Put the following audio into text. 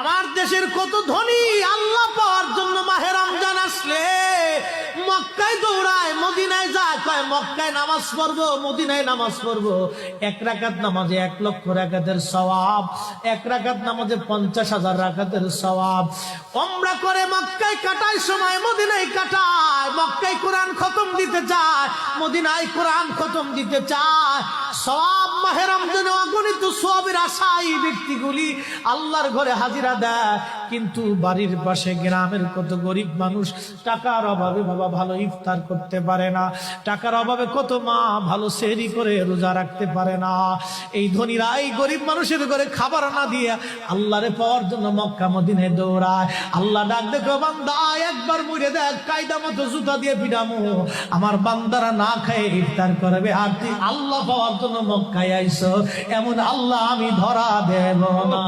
আমার দেশের কত ধনী আল্লাহ পাওয়ার জন্য মাহে রমজান আসলে। মক্কায় দৌড়ায়, মদিনায় যায়, কয়, মক্কায় নামাজ পড়ব, মদিনায় নামাজ পড়ব। এক রাকাত নামাজে এক লক্ষ রাকাতের সওয়াব, এক রাকাত নামাজে পঞ্চাশ হাজার রাকাতের সওয়াব। ওমরা করে মক্কায় কাটায়, সময় মদিনায় কাটায়। মক্কায় কোরআন খতম দিতে চায় মদিনায় কোরআন খতম দিতে চায় সব মাহে রমজানে অগণিত সবের আশাই ব্যক্তিগুলি আল্লাহর ঘরে হাজিরা দেয়। কিন্তু বাড়ির পাশে গ্রামের কত গরিব মানুষ, টাকার অভাবে বাবা ভালো ইফতার করতে পারে না। টাকার অভাবে কত মা ভালো সেরি করে রোজা রাখতে পারে না। এই ধনীরা, এই গরিব মানুষের ঘরে খাবার না দিয়ে আল্লাহরে পাওয়ার জন্য মক্কা মদিনে দৌড়ায়। আল্লাহ ডাক দেখো, বান্দা, একবার মুড়ে দেখ, কায়দা মতো জুতা দিয়ে পিডামো আমার বান্দারা না খায়, ইফতার করবে। আর তুই আল্লাহ পাওয়ার জন্য মক্কায় আইস। এমন আল্লাহ আমি ধরা দেব না।